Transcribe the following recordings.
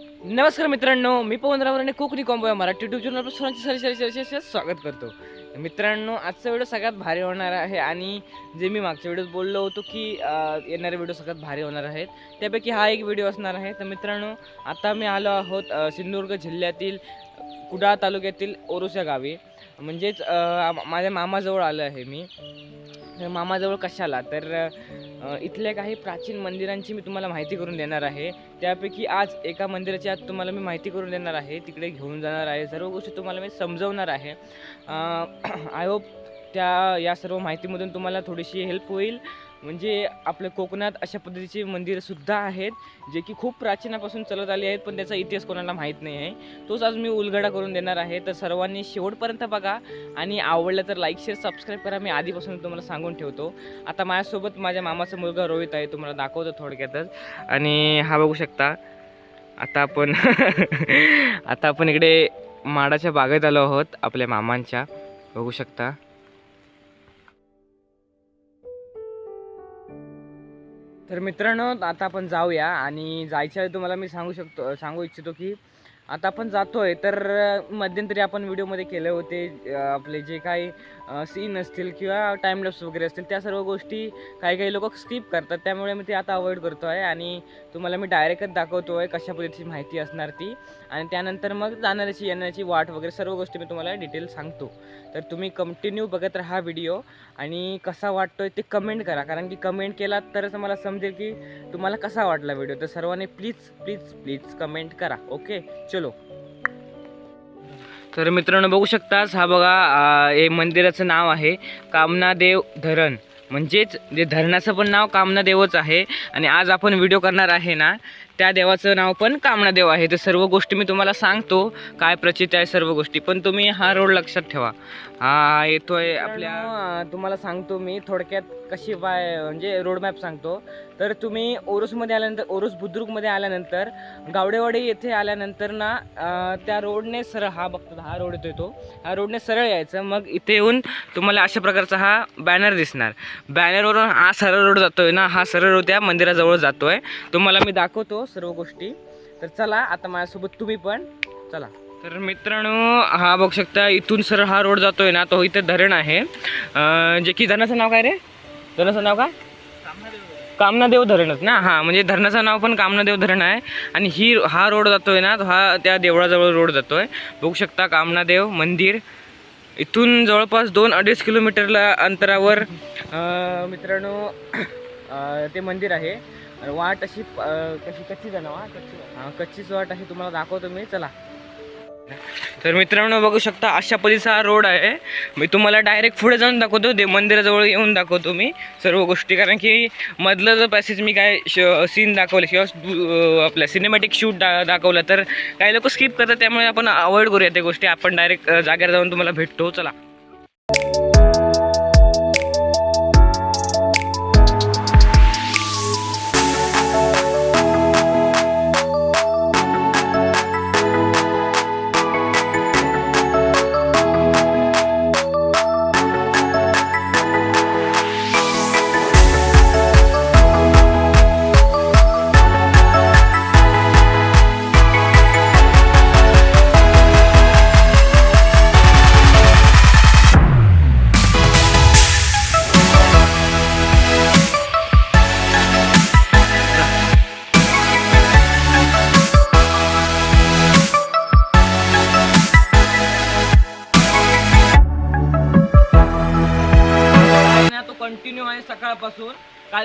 नमस्कार मित्रांनो मी पवन रावर आणि कोकणी कॉम्बो या मराठी युट्यूब चॅनल सर्वांचे सरी सरी सरी सरी स्वागत करतो. मित्रांनो आजचा व्हिडिओ सगळ्यात भारी होणार आहे आणि जे मी मागच्या व्हिडिओत बोललो होतो की येणारे व्हिडिओ सगळ्यात भारी होणार आहेत. त्यापैकी हा एक व्हिडिओ असणार आहे. तर मित्रांनो आता मी आलो आहोत सिंधुदुर्ग जिल्ह्यातील कुडाळ तालुक्यातील ओरुस या गावी. म्हणजेच माझ्या मामाजवळ आलो आहे मी. मामाजवळ कशाला? तर इथल्या काही प्राचीन मंदिरांची मी तुम्हाला माहिती करून देणार आहे. त्यापैकी आज एका मंदिराची आज तुम्हाला मी माहिती करून देणार आहे. तिकडे घेऊन जाणार आहे. सर्व गोष्टी तुम्हाला मी समजवणार आहे. आय होप त्या या सर्व माहितीमधून तुम्हाला थोडीशी हेल्प होईल. म्हणजे आपल्या कोकणात अशा पद्धतीची मंदिरंसुद्धा आहेत जे की खूप प्राचीनापासून चालत आली आहेत पण त्याचा इतिहास कोणाला माहीत नाही आहे. तोच आज मी उलगडा करून देणार आहे. तर सर्वांनी शेवटपर्यंत बघा आणि आवडलं तर लाईक शेअर सबस्क्राईब करा. मी आधीपासून तुम्हाला सांगून ठेवतो. आता माझ्यासोबत माझ्या मामाचा मुलगा रोहित आहे तुम्हाला दाखवतो थोडक्यातच. आणि हा बघू शकता आता आपण आता आपण इकडे माडाच्या बागेत आलो आहोत आपल्या मामांच्या. बघू शकता. तर मित्रांनो आता आपण जाऊया आणि जायच्या वेळी तुम्हाला मी सांगू शकतो सांगू इच्छितो की आता आपण जातोय तर मध्यंतरी आपण व्हिडिओमध्ये केले होते आपले जे काही सीन असतील किंवा टाईमलॅप्स वगैरे असतील त्या सर्व गोष्टी काही काही लोक स्किप करतात. त्यामुळे मी ते आता अवॉइड करतो आहे आणि तुम्हाला मी डायरेक्टच दाखवतो आहे कशा पद्धतीची माहिती असणार ती. आणि त्यानंतर मग जाणाऱ्याची येण्याची वाट वगैरे सर्व गोष्टी मी तुम्हाला डिटेल सांगतो. तर तुम्ही कंटिन्यू बघत राहा व्हिडिओ आणि कसा वाटतो आहे ते कमेंट करा. कारण की कमेंट केलात तरच मला समजेल की तुम्हाला कसा वाटला व्हिडिओ तर सर्वांनी प्लीज प्लीज प्लीज कमेंट करा. ओके चलो. तर मित्रांनो बघू शकताच हा बघा हे मंदिराचं नाव आहे कामनादेव धरण. म्हणजेच जे धरणाचं पण नाव कामनादेवच आहे. आणि आज आपण व्हिडिओ करणार आहे ना त्या देवाचं नाव पण कामनादेव आहे. तर सर्व गोष्टी मी तुम्हाला सांगतो काय प्रचित आहे सर्व गोष्टी. पण तुम्ही हा रोड लक्षात ठेवा. हा येतोय आपल्या तुम्हाला सांगतो मी थोडक्यात कशी बाय म्हणजे रोड मॅप सांगतो. तर तुम्ही ओरुसमध्ये आल्यानंतर ओरूस बुद्रुकमध्ये आल्यानंतर गावडेवाडी येथे आल्यानंतर ना त्या रोडने सरळ हा बघतो हा रोड येतो तो हा रोडने सरळ यायचं. मग इथे येऊन तुम्हाला अशा प्रकारचा हा बॅनर दिसणार. बॅनरवरून हा सरळ रोड जातोय ना हा सरळ रोड त्या मंदिराजवळ जातोय. तुम्हाला मी दाखवतो सर्व गोष्टी. तर चला आता माझ्यासोबत तुम्ही पण चला. तर मित्रांनो हा बघू शकता इथून सरळ हा रोड जातोय ना तो इथे धरण आहे. जे की धरणाचं नाव काय रे? धरणाचं नाव काय? कामनादेव धरणच ना? हां म्हणजे धरणाचं नाव पण कामनादेव धरण आहे. आणि ही हा रोड जातोय ना हा त्या देवळाजवळ रोड जातोय. बघू शकता कामनादेव मंदिर. इथून जवळपास दोन अडीच किलोमीटरला अंतरावर मित्रांनो ते मंदिर आहे. वाट अशी कशी कच्ची जाणवा कच्ची हां कच्चीच वाट अशी तुम्हाला दाखवतो मी. चला. तर मित्रांनो बघू शकता अशा पद्धतीचा हा रोड आहे. मी तुम्हाला डायरेक्ट पुढे जाऊन दाखवतो दे मंदिराजवळ येऊन दाखवतो मी सर्व गोष्टी. कारण की मधलं जर पॅसेज मी काय सीन दाखवले किंवा आपल्या सिनेमॅटिक शूट दा दाखवलं तर काही लोक स्किप करतात. त्यामुळे आपण अवॉइड करूया त्या गोष्टी. आपण डायरेक्ट जागेवर जाऊन तुम्हाला भेटतो. चला.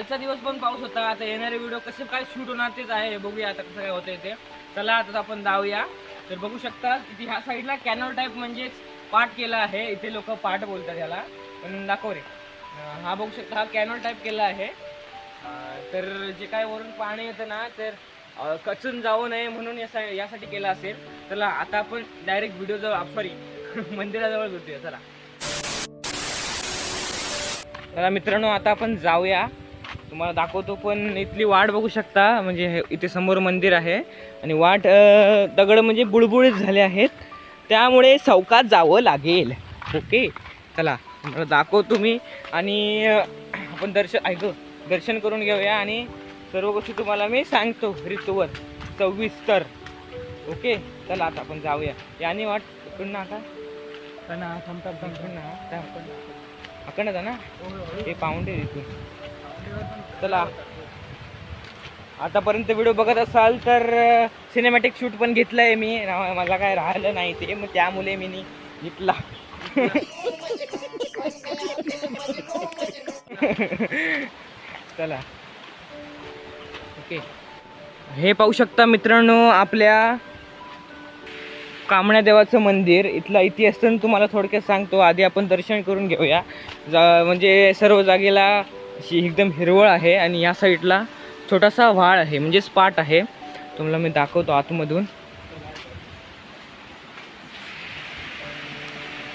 कालचा दिवस पण पाऊस होता. आता येणारे व्हिडिओ कसे काय शूट होणार तेच आहे. बघूया आता कसं काय होतंय ते चला आता आपण जाऊया. तर बघू शकता इथे ह्या साईडला कॅनल टाईप म्हणजेच पाठ केला आहे. इथे लोक पाठ बोलतात ह्याला पण दाखव रे. हा बघू शकता हा कॅनल टाईप केला आहे. तर जे काय वरून पाणी येतं ना तर कचून जाऊ नये म्हणून यासा यासाठी केला असेल. चला आता आपण डायरेक्ट व्हिडिओ जवळ सॉरी मंदिराजवळ भेटूया चला. चला मित्रांनो आता आपण जाऊया. तुम्हाला दाखवतो पण इथली वाट बघू शकता. म्हणजे हे- इथे समोर मंदिर आहे. आणि वाट दगड म्हणजे बुळबुळीत झाले आहेत. त्यामुळे चौकात जावं लागेल. ओके? चला तुम्हाला दाखवतो मी. आणि आपण दर्शन ऐक दर्शन करून घेऊया. आणि सर्व गोष्टी तुम्हाला मी सांगतो. ऋतूवर सविस्तर. ओके? चला आता आपण जाऊया. याने वाट इकडनं आता इकडनं अकडनं जा ना? हे पाऊंडे तिथून चला. आतापर्यंत व्हिडिओ बघत असाल तर सिनेमॅटिक शूट पण घेतलंय मी. मला काय राहिलं नाही ते. मग त्यामुळे मी नी घेतला चला. ओके. हे पाहू शकता मित्रांनो आपल्या कामण्या देवाचं मंदिर. इथला इतिहास तुम्हाला थोडक्यात सांगतो. आधी आपण दर्शन करून घेऊया. जा म्हणजे सर्व जागेला अशी एकदम हिरवळ आहे आणि या साईडला छोटासा व्हाळ आहे म्हणजे स्पाट आहे. तुम्हाला मी दाखवतो आतमधून.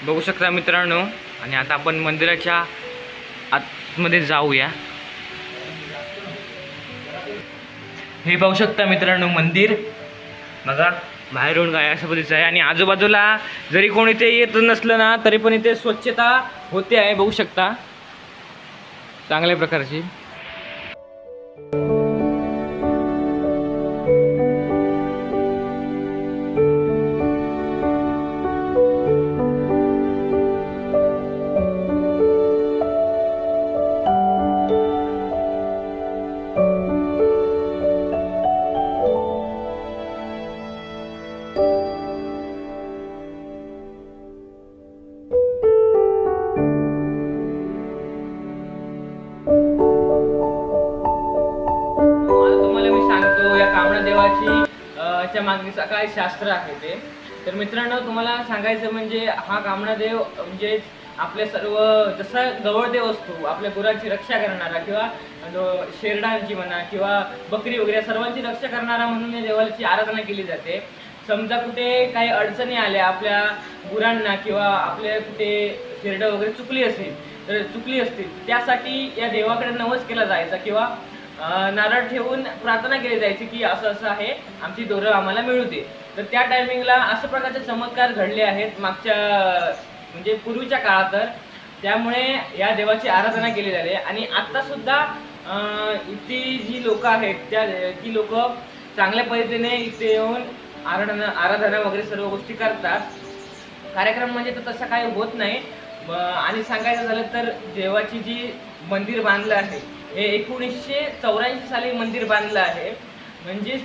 बघू शकता मित्रांनो आणि आता आपण मंदिराच्या आतमध्ये जाऊया. हे पाहू शकता मित्रांनो मंदिर. बघा बाहेरून काय अशा पद्धतीचं आहे. आणि आजूबाजूला जरी कोणी ते येत नसलं ना तरी पण इथे स्वच्छता होते आहे बघू शकता. चांगल्या प्रकारची. मागणीचा काय शास्त्र आहे ते. तर मित्रांनो तुम्हाला सांगायचं म्हणजे हा कामणादेव म्हणजे आपले सर्व जसा गवळदेव असतो आपल्या गुरांची रक्षा करणारा किंवा शेरडांची म्हणा किंवा बकरी वगैरे सर्वांची रक्षा करणारा म्हणून या देवाची आराधना केली जाते. समजा कुठे काही अडचणी आल्या आपल्या गुरांना किंवा आपल्या कुठे शेरडं वगैरे चुकली असेल तर चुकली असतील त्यासाठी या देवाकडे नवस केला जायचा किंवा नारळ ठेवून प्रार्थना केली जायची की असं असं आहे आमची दोरं आम्हाला मिळू दे. तर त्या टायमिंगला अशा प्रकारचे चमत्कार घडले आहेत मागच्या म्हणजे पूर्वीच्या काळात तर. त्यामुळे या देवाची आराधना केली जाते. आणि आत्तासुद्धा इथे जी लोक आहेत त्या ती लोक चांगल्या पद्धतीने इथे येऊन आराधना आराधना वगैरे सर्व गोष्टी करतात. कार्यक्रम म्हणजे तर तसं काही होत नाही. आणि सांगायचं झालं तर देवाची जी मंदिर बांधलं आहे हे एकोणीसशे चौऱ्याऐंशी साली मंदिर बांधलं आहे. म्हणजेच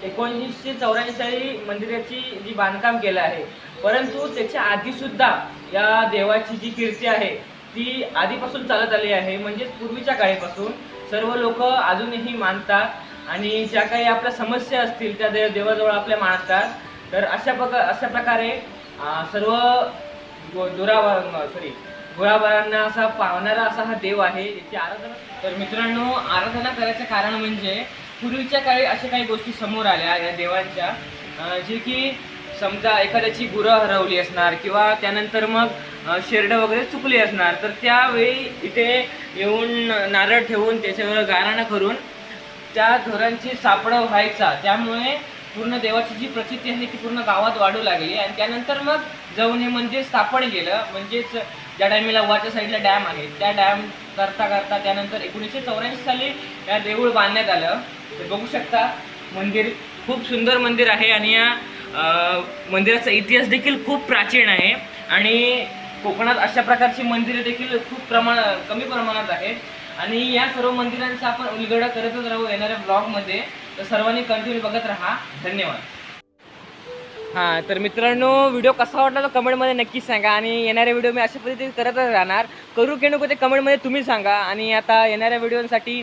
एकोणीसशे चौऱ्याऐंशी साली मंदिराची जी बांधकाम केलं आहे. परंतु त्याच्या आधी सुद्धा या देवाची जी कीर्ती आहे ती आधीपासून चालत आली आहे. म्हणजेच पूर्वीच्या काळीपासून सर्व लोक अजूनही मानतात आणि ज्या काही आपल्या समस्या असतील त्या देव देवाजवळ आपल्या मानतात. तर अशा प्रकार अशा प्रकारे सर्व दुरावा सॉरी गोळाबारांना असा पावणारा असा हा देव आहे याची आराधना तर मित्रांनो आराधना करायचं कारण म्हणजे पूर्वीच्या काळी अशा काही गोष्टी समोर आल्या या देवांच्या. जे की समजा एखाद्याची गुरं हरवली असणार किंवा त्यानंतर मग शेरडं वगैरे चुकली असणार तर त्यावेळी इथे येऊन नारळ ठेवून त्याच्यावर गाराणं करून त्या ढोरांची सापडं व्हायचा. त्यामुळे पूर्ण देवाची जी प्रचिती आहे ती पूर्ण गावात वाढू लागली आणि त्यानंतर मग जाऊन हे मंदिर स्थापन केलं. म्हणजेच ज्या टायमीला वरच्या साईडला डॅम आहे त्या डॅम करता करता त्यानंतर एकोणीसशे चौऱ्याऐंशी साली या देऊळ बांधण्यात आलं. तर बघू शकता मंदिर खूप सुंदर मंदिर आहे आणि या मंदिराचा इतिहास देखील खूप प्राचीन आहे. आणि कोकणात अशा प्रकारची मंदिरे देखील खूप प्रमाण कमी प्रमाणात आहेत. आणि या सर्व मंदिरांचा आपण उलगडा करतच राहू येणाऱ्या ब्लॉगमध्ये तर सर्वांनी कंटिन्यू बघत राहा. धन्यवाद. हां तर मित्रांनो व्हिडिओ कसा वाटला तो कमेंटमध्ये नक्की सांगा आणि येणारे व्हिडिओ मी अशा पद्धतीने करतच राहणार. करू की नको ते कमेंटमध्ये तुम्ही सांगा आणि आता येणाऱ्या व्हिडिओसाठी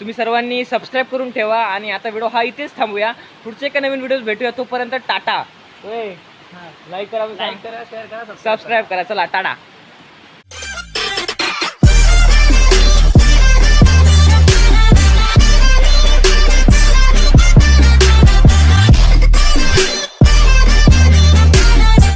तुम्ही सर्वांनी सबस्क्राईब करून ठेवा आणि आता व्हिडिओ हा इथेच थांबूया. पुढचे एका नवीन व्हिडिओज भेटूया तोपर्यंत टाटा. लाईक करा लाईक करा शेअर करा. सबस्क्राईब करा चला टाटा.